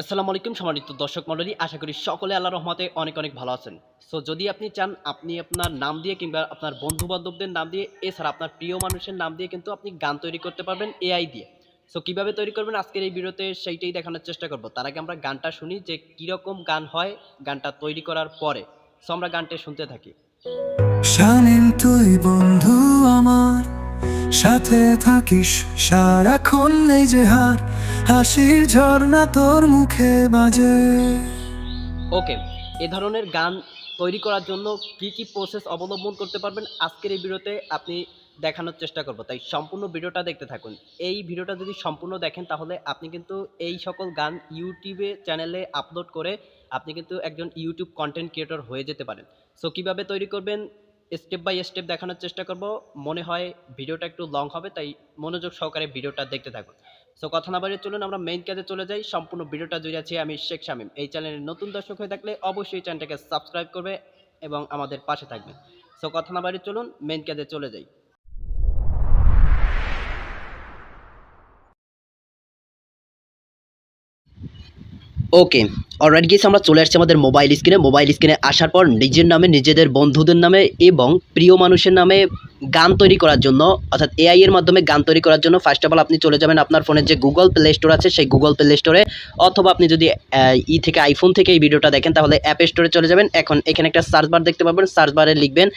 আসসালামু আলাইকুম সম্মানিত দর্শক মণ্ডলী, আশা করি সকলে আল্লাহ রহমতে অনেক অনেক ভালো আছেন। সো যদি আপনি চান, আপনি আপনার নাম দিয়ে কিংবা আপনার বন্ধু বান্ধবদের নাম দিয়ে, এছাড়া আপনার প্রিয় মানুষের নাম দিয়ে কিন্তু আপনি গান তৈরি করতে পারবেন এআই দিয়ে। সো কীভাবে তৈরি করবেন আজকের এই ভিডিওতে সেইটাই দেখানোর চেষ্টা করব। তার আগে আমরা গানটা শুনি যে কীরকম গান হয় গানটা তৈরি করার পরে। সো আমরা গানটা শুনতে থাকি। তুই বন্ধু সাথে থাকিস সারাক্ষণ নেই যে হার, হাসির ঝর্ণা তোর মুখে বাজে। ওকে, এ ধরনের গান তৈরি করার জন্য কী কী প্রসেস অবলম্বন করতে পারবেন আজকের এই ভিডিওতে আপনি দেখানোর চেষ্টা করব। তাই সম্পূর্ণ ভিডিওটা দেখতে থাকুন। এই ভিডিওটা যদি সম্পূর্ণ দেখেন তাহলে আপনি কিন্তু এই সকল গান ইউটিউবে চ্যানেলে আপলোড করে আপনি কিন্তু একজন ইউটিউব কন্টেন্ট ক্রিয়েটর হয়ে যেতে পারেন। সো কীভাবে তৈরি করবেন? স্টেপ বাই স্টেপ দেখানোর চেষ্টা করব। মনে হয় ভিডিওটা একটু লং হবে, তাই মনোযোগ সহকারে ভিডিওটা দেখতে থাকুন। সো কথা না বাড়িয়ে চলুন, আমরা মেইন কাজে চলে যাই। সম্পূর্ণ ভিডিওটা জুড়ে আছি আমি শেখ শামিম। এই চ্যানেলের নতুন দর্শক হয়ে থাকলে অবশ্যই চ্যানেলটাকে সাবস্ক্রাইব করবে এবং আমাদের পাশে থাকবে সো কথা না বাড়িয়ে চলুন মেইন কাজে চলে যাই। ওকে অলরাইট গিয়েছে আমরা চলে আসছি আমাদের মোবাইল স্ক্রিনে মোবাইল স্ক্রিনে আসার পর নিজের নামে, নিজেদের বন্ধুদের নামে এবং প্রিয় মানুষের নামে গান তৈরি করার জন্য, অর্থাৎ এআই এর মাধ্যমে গান তৈরি করার জন্য ফার্স্ট অফ অল আপনি চলে যাবেন আপনার ফোনের যে গুগল প্লে স্টোর আছে, সেই গুগল প্লে স্টোরে অথবা আপনি যদি ই থেকে আইফোন থেকে এই ভিডিওটা দেখেন, তাহলে অ্যাপ স্টোরে চলে যাবেন। এখন এখানে একটা সার্চ বার দেখতে পাবেন। সার্চ বারে লিখবেন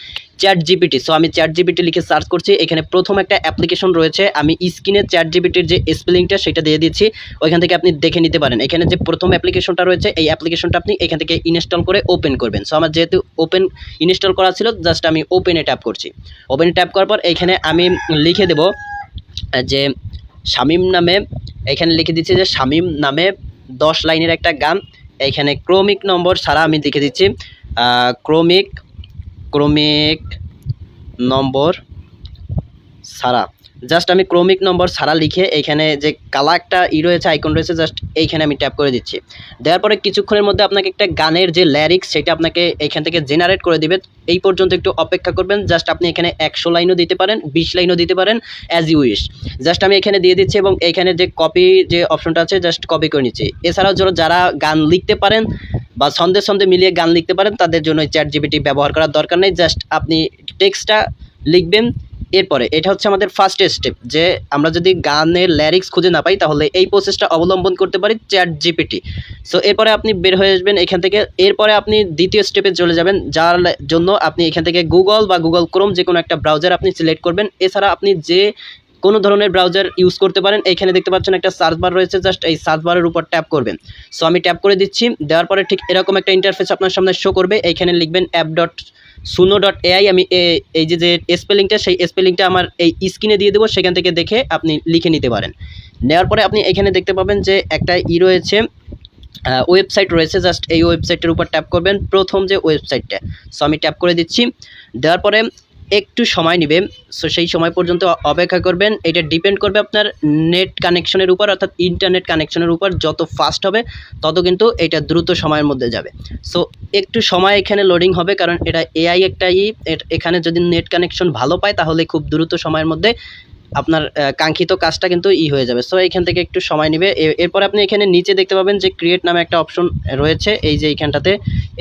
চ্যাট জিপিটি সো আমি চ্যাট জিপিটি লিখে সার্চ করছি। এখানে প্রথম একটা অ্যাপ্লিকেশন রয়েছে। আমি স্ক্রিনে চ্যাট জিপিটির যে স্পেলিংটা সেটা দিয়ে দিচ্ছি। ওইখান থেকে আপনি দেখে নিতে পারেন। এখানে যে প্রথম অ্যাপ্লিকেশনটা রয়েছে, এই অ্যাপ্লিকেশনটা আপনি এখান থেকে ইনস্টল করে ওপেন করবেন। সো আমার যেহেতু ওপেন ইনস্টল করা ছিল জাস্ট আমি ওপেনে ট্যাপ করছি। ওপেনে ট্যাপ করার পর, এখানে আমি লিখে দেব, যে শামিম নামে, এখানে লিখে দিচ্ছি যে শামিম নামে দশ লাইনের একটা গান। এইখানে ক্রমিক নম্বর ছাড়া আমি লিখে দিচ্ছি। ক্রমিক ক্রমিক নম্বর ছাড়া জাস্ট আমি ক্রমিক নম্বর ছাড়া লিখে এইখানে যে কালা একটা ই রয়েছে আইকন রয়েছে জাস্ট এইখানে আমি ট্যাপ করে দিচ্ছি। দেওয়ার পরে কিছুক্ষণের মধ্যে আপনাকে একটা গানের যে ল্যারিক্স সেটা আপনাকে এইখান থেকে জেনারেট করে দিবে। এই পর্যন্ত একটু অপেক্ষা করবেন জাস্ট আপনি এখানে একশো লাইনও দিতে পারেন, বিশ লাইনও দিতে পারেন অ্যাজ ইউ উইশ জাস্ট আমি এখানে দিয়ে দিচ্ছি এবং এইখানে যে কপি যে অপশনটা আছে জাস্ট কপি করে নিচ্ছি। এছাড়াও যারা গান লিখতে পারেন বা ছন্দে ছন্দে মিলিয়ে গান লিখতে পারেন, তাদের জন্য চ্যাট জিবিটি ব্যবহার করার দরকার নেই। জাস্ট আপনি টেক্সটটা লিখবেন এরপরে, এটা হচ্ছে আমাদের ফার্স্ট স্টেপ যে আমরা যদি গানের ল্যারিক্স খুঁজে না পাই, তাহলে এই প্রসেসটা অবলম্বন করতে পারি চ্যাট জিপিটি সো এরপরে আপনি বের হয়ে আসবেন এখান থেকে, এরপরে আপনি দ্বিতীয় স্টেপে চলে যাবেন, যার জন্য আপনি এখান থেকে গুগল বা গুগল ক্রোম যে কোনো একটা ব্রাউজার আপনি সিলেক্ট করবেন। এছাড়া আপনি যে কোনো ধরনের ব্রাউজার ইউজ করতে পারেন, এখানে দেখতে পাচ্ছেন একটা সার্চ বার রয়েছে জাস্ট এই সার্চ বারের উপর ট্যাপ করবেন। সো আমি ট্যাপ করে দিচ্ছি, দেওয়ার পরে ঠিক এরকম একটা ইন্টারফেস আপনার সামনে শো করবে এইখানে লিখবেন app dot Suno dot AI আমি এই যে যে স্পেলিংটা সেই স্পেলিংটা আমার এই স্ক্রিনে দিয়ে দেবো, সেখান থেকে দেখে আপনি লিখে নিতে পারেন। নেওয়ার পরে আপনি এখানে দেখতে পাবেন যে একটা ই রয়েছে ওয়েবসাইট রয়েছে জাস্ট এই ওয়েবসাইটের উপর ট্যাপ করবেন, প্রথম যে ওয়েবসাইটটা সো আমি ট্যাপ করে দিচ্ছি। দেওয়ার পরে একটু সময় নেবে। সো সেই সময় পর্যন্ত অপেক্ষা করবেন। এটা ডিপেন্ড করবে আপনার নেট কানেকশনের উপর, অর্থাৎ ইন্টারনেট কানেকশনের উপর যত ফাস্ট হবে, তত কিন্তু এটা দ্রুত সময়ের মধ্যে যাবে। সো একটু সময় এখানে লোডিং হবে, কারণ এটা এআই একটাই এখানে যদি নেট কানেকশন ভালো পায়, তাহলে খুব দ্রুত সময়ের মধ্যে আপনার কাঙ্ক্ষিত কাজটা কিন্তু ই হয়ে যাবে। সো এখান থেকে একটু সময় নেবে। এরপর আপনি এখানে নিচে দেখতে পাবেন যে ক্রিয়েট নামে একটা অপশন রয়েছে। এই যে এইখানটাতে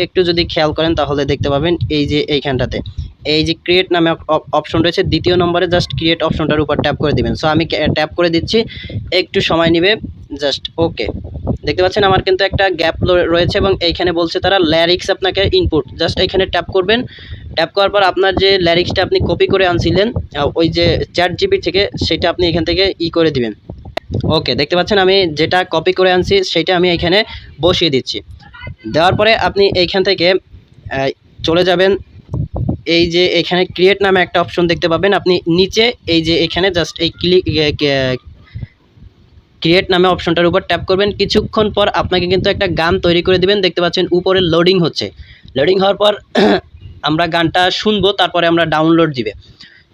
একটু যদি খেয়াল করেন, তাহলে দেখতে পাবেন এই যে এইখানটাতে। এই যে ক্রিয়েট নামে অপশন রয়েছে, দ্বিতীয় নম্বরে জাস্ট ক্রিয়েট অপশনটার উপর ট্যাপ করে দিবেন। সো আমি ট্যাপ করে দিচ্ছি, একটু সময় নেবে জাস্ট ওকে দেখতে পাচ্ছেন আমার কিন্তু একটা গ্যাপ রয়েছে এবং এইখানে বলছে তারা ল্যারিক্স আপনাকে ইনপুট জাস্ট এখানে ট্যাপ করবেন ট্যাপ করার পর আপনার যে ল্যারিক্সটা আপনি কপি করে আনছিলেন ওই যে চ্যাট জিবি থেকে, সেটা আপনি এখান থেকে ই করে দিবেন। ওকে দেখতে পাচ্ছেন আমি যেটা কপি করে আনছি, সেটা আমি এখানে বসিয়ে দিচ্ছি। দেওয়ার পরে আপনি এইখান থেকে চলে যাবেন এই যে এখানে ক্রিয়েট নামে একটা অপশন দেখতে পাবেন। আপনি নিচে এই যে এখানে জাস্ট এই ক্লিক ক্রিয়েট নামে অপশনটার উপর ট্যাপ করবেন। কিছুক্ষণ পর আপনাকে কিন্তু একটা গান তৈরি করে দিবেন। দেখতে পাচ্ছেন উপরে লোডিং হচ্ছে। লোডিং হওয়ার পর আমরা গানটা শুনব, তারপরে আমরা ডাউনলোড দিবে।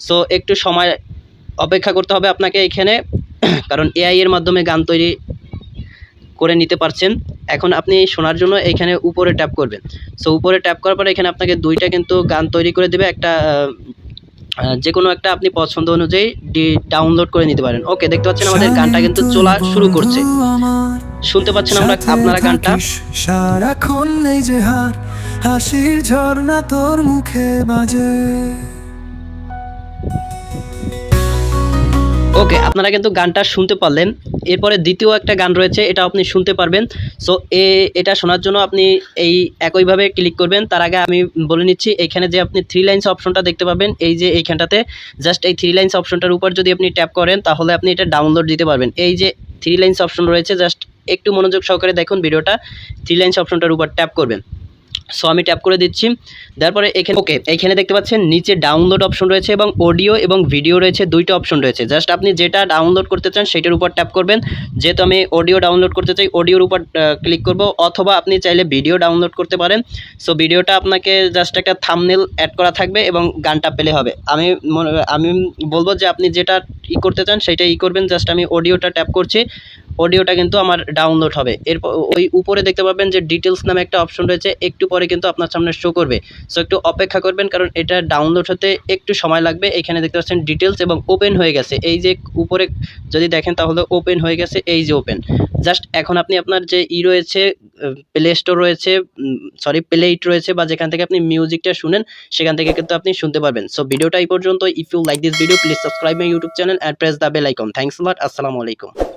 সো একটু সময় অপেক্ষা করতে হবে আপনাকে এখানে। কারণ এআই এর মাধ্যমে গান তৈরি করে নিতে পারছেন। এখন আপনি শোনার জন্য এখানে উপরে ট্যাপ করবেন। সো উপরে ট্যাপ করার পরে এখানে আপনাকে দুইটা কিন্তু গান তৈরি করে দিবে। একটা যে কোনো একটা আপনি পছন্দ অনুযায়ী ডাউনলোড করে নিতে পারেন। ওকে দেখতে পাচ্ছেন আমাদের গানটা কিন্তু চলা শুরু করছে। শুনতে পাচ্ছেন আমরা আপনারা গানটা? সারাক্ষণ নেই যে হার হাসির ঝর্ণা তোর মুখে বাজে। ওকে আপনারা কিন্তু গানটা শুনতে পারলেন। এরপরে দ্বিতীয় একটা গান রয়েছে, এটা আপনি শুনতে পারবেন। সো এ, এটা শোনার জন্য আপনি এই একইভাবে ক্লিক করবেন। তার আগে আমি বলে নিচ্ছি, এখানে যে আপনি থ্রি লাইন্স অপশনটা দেখতে পাবেন, এই যে এইখানটাতে জাস্ট এই থ্রি লাইন্স অপশনটার উপর যদি আপনি ট্যাপ করেন, তাহলে আপনি এটা ডাউনলোড দিতে পারবেন। এই যে থ্রি লাইন্স অপশন রয়েছে জাস্ট একটু মনোযোগ সহকারে দেখুন ভিডিওটা থ্রি লাইন্স অপশনটার উপর ট্যাপ করবেন। সো আমি ট্যাপ করে দিচ্ছি। তারপরে এখানে ওকে এইখানে দেখতে পাচ্ছেন নিচে ডাউনলোড অপশন রয়েছে এবং অডিও এবং ভিডিও রয়েছে, দুইটা অপশন রয়েছে। জাস্ট আপনি যেটা ডাউনলোড করতে চান, সেটার উপর ট্যাপ করবেন। যেহেতু আমি অডিও ডাউনলোড করতে চাই অডিওর উপর ক্লিক করব, অথবা আপনি চাইলে ভিডিও ডাউনলোড করতে পারেন। সো ভিডিওটা আপনাকে জাস্ট একটা থামনেল অ্যাড করা থাকবে এবং গানটা পেলে হবে। আমি আমি বলব যে আপনি যেটা ই করতে চান, সেটা ই করবেন। জাস্ট আমি অডিওটা ট্যাপ করছি। অডিওটা কিন্তু আমার ডাউনলোড হবে। এরপর ওই উপরে দেখতে পাবেন যে ডিটেলস নামে একটা অপশন রয়েছে, একটু পরে কিন্তু আপনার সামনে শো করবে। সো একটু অপেক্ষা করবেন কারণ এটা ডাউনলোড হতে একটু সময় লাগবে। এখানে দেখতে পাচ্ছেন ডিটেলস এবং ওপেন হয়ে গেছে। এই যে উপরে যদি দেখেন তাহলে ওপেন হয়ে গেছে, এই যে ওপেন জাস্ট এখন আপনি আপনার যে ই রয়েছে প্লে স্টোর রয়েছে সরি প্লে ইট রয়েছে বা যেখান থেকে আপনি মিউজিকটা শুনেন, সেখান থেকে কিন্তু আপনি শুনতে পারবেন। সো ভিডিওটা এই পর্যন্ত if you like this video please subscribe my YouTube channel and press the bell icon thanks lot আসসালামু আলাইকুম